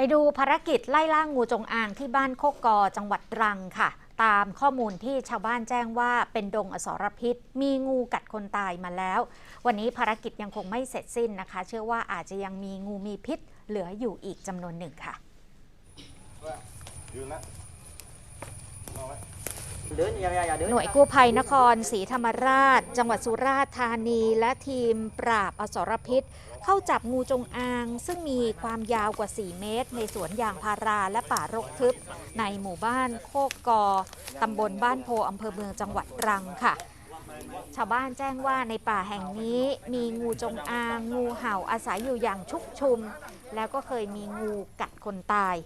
ไปดูภารกิจไล่ล่างูจงอางที่บ้านโคกกอจังหวัดตรังค่ะ ตามข้อมูลที่ชาวบ้านแจ้งว่าเป็นดงอสรพิษ มีงูกัดคนตายมาแล้ว วันนี้ภารกิจยังคงไม่เสร็จสิ้นนะคะ เชื่อว่าอาจจะยังมีงูมีพิษ เหลืออยู่อีกจำนวนหนึ่งค่ะ หน่วยกู้ภัยนครศรีธรรมราช จังหวัดสุราษฎร์ธานี และทีมปราบอสรพิษ เข้าจับงูจงอาง ซึ่งมีความยาวกว่า 4 เมตร ในสวนยางพาราและป่ารกทึบ ในหมู่บ้านโคกกอตำบลบ้านโพอำเภอเมืองจังหวัดตรังค่ะชาวบ้านแจ้งว่าในป่าแห่งนี้มีงูจงอาง งูเห่าอาศัยอยู่อย่างชุกชุม แล้วก็เคยมีงูกัดคนตาย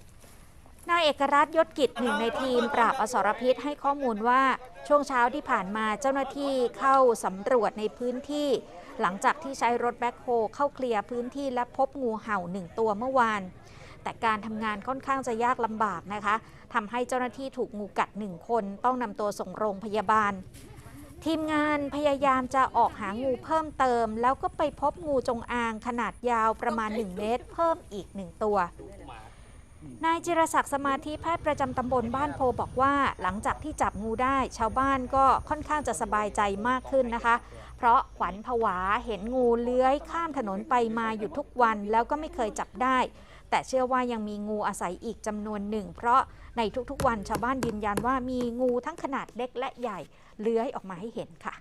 นายเอกรัตยศกิจหนึ่งในทีมปราบอสรพิษให้ข้อมูลว่าช่วงเช้าที่ผ่านมาเจ้าหน้าที่เข้าสำรวจในพื้นที่ หลังจากที่ใช้รถแบ็คโฮเข้าเคลียร์พื้นที่และพบงูเห่าหนึ่งตัวเมื่อวาน แต่การทำงานค่อนข้างจะยากลำบากนะคะทำให้เจ้าหน้าที่ถูกงูกัดหนึ่งคนต้องนำตัวส่งโรงพยาบาล ทีมงานพยายามจะออกหางูเพิ่มเติม แล้วก็ไปพบงูจงอางขนาดยาวประมาณ 1 เมตร เพิ่มอีก1ตัว นายจิรศักดิ์สมาธิแพทย์ประจำตำบลบ้านโพบอกว่า หลังจากที่จับงูได้ชาวบ้านก็ค่อนข้างจะสบายใจมากขึ้นนะคะ เพราะขวัญผวาเห็นงูเลื้อยข้ามถนนไปมาอยู่ทุกวันแล้วก็ไม่เคยจับได้ แต่เชื่อว่ายังมีงูอาศัยอีกจำนวนหนึ่ง เพราะในทุกๆวันชาวบ้านยืนยันว่ามีงูทั้งขนาดเล็กและใหญ่เลื้อยออกมาให้เห็นค่ะ